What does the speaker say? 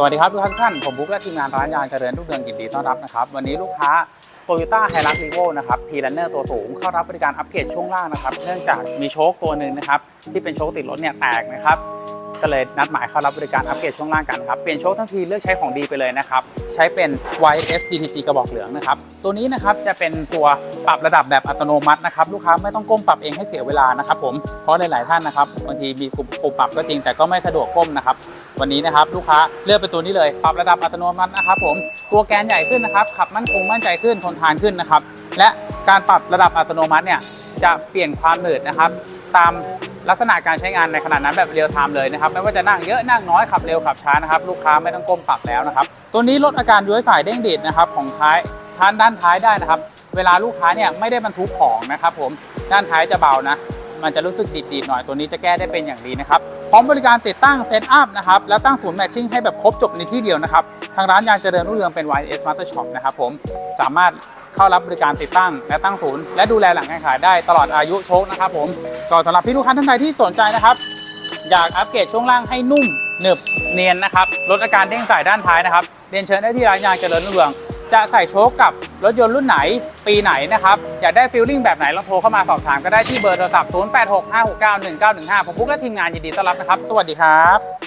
สวัสดีครับทุกท่าน ผมบุ๊กและทีมงานร้านยางเจริญรุ่งเรืองยินดีต้อนรับนะครับ วันนี้ลูกค้า Toyota h i l u x r e v o นะครับพี r นเนอร์ตัวสูงเข้ารับบริการอัปเกรดช่วงล่างนะครับ เนื่องจากมีโชคตัวหนึ่งนะครับ ที่เป็นโชคติดรถเนี่ยแตกนะครับ ก็เลยนัดหมายเข้ารับบริการอัปเกรดช่วงล่างกันครับ เปลี่ยนโชคทั้งทีเลือกใช้ของดีไปเลยนะครับ ใช้เป็น YS DTG กระบอกเหลืองนะครับ ตัวนี้นะครับจะเป็นตัวปรับระดับแบบอัตโนมัตินะครับ ลูกค้าไม่ต้องก้มปรับเองให้เสียเวลานะครับผมเพราะหลายๆท่านนะครับบางทีมีปุ่มปุ่มปรับก็จริงแต่ก็ไม่สะดวกก้มนะครับวันนี้นะครับลูกค้าเลือกเป็นตัวนี้เลย ปรับระดับอัตโนมัตินะครับผมตัวแกนใหญ่ขึ้นนะครับขับมั่นคงมั่นใจขึ้นทนทานขึ้นนะครับและการปรับระดับอัตโนมัติเนี่ยจะเปลี่ยนความหนืดนะครับ ตาม ลักษณะการใช้งานในขณะนั้นแบบเรียลไทม์เลยนะครับไม่ว่าจะนั่งเยอะนั่งน้อยขับเร็วขับช้านะครับลูกค้าไม่ต้องก้มปรับแล้วนะครับตัวนี้ลดอาการย้วยสายเด้งดิดนะครับของท้ายท่านด้านท้ายได้นะครับ เวลาลูกค้าเนี่ยไม่ได้บรรทุกของนะครับผมด้านท้ายจะเบานะ มันจะรู้สึกดีดๆหน่อยตัวนี้จะแก้ได้เป็นอย่างดีนะครับพร้อมบริการติดตั้งเซตอัพนะครับแล้วตั้งศูนย์แมทชิ่งให้แบบครบจบในที่เดียวนะครับทางร้านยางเจริญรุ่งเรืองเป็น YS Master Shop นะครับผมสามารถเข้ารับบริการติดตั้งและตั้งศูนย์และดูแลหลังการขายได้ตลอดอายุโชคนะครับผมก็สำหรับพี่ลูกค้าท่านใดที่สนใจนะครับ อยากอัปเกรดช่วงล่างให้นุ่มหนึบเนียนนะครับลดอาการเด้งสายด้านท้ายนะครับเรียนเชิญได้ที่ร้านยางเจริญรุ่งเรืองจะใส่โชคกับ รถยนต์รุ่นไหนปีไหนนะครับ อยากได้ฟีลลิ่งแบบไหนลองโทรเข้ามาสอบถามก็ได้ที่เบอร์โทรศัพท์ 0865691915 ผมพุกและทีมงานยินดีต้อนรับนะครับ สวัสดีครับ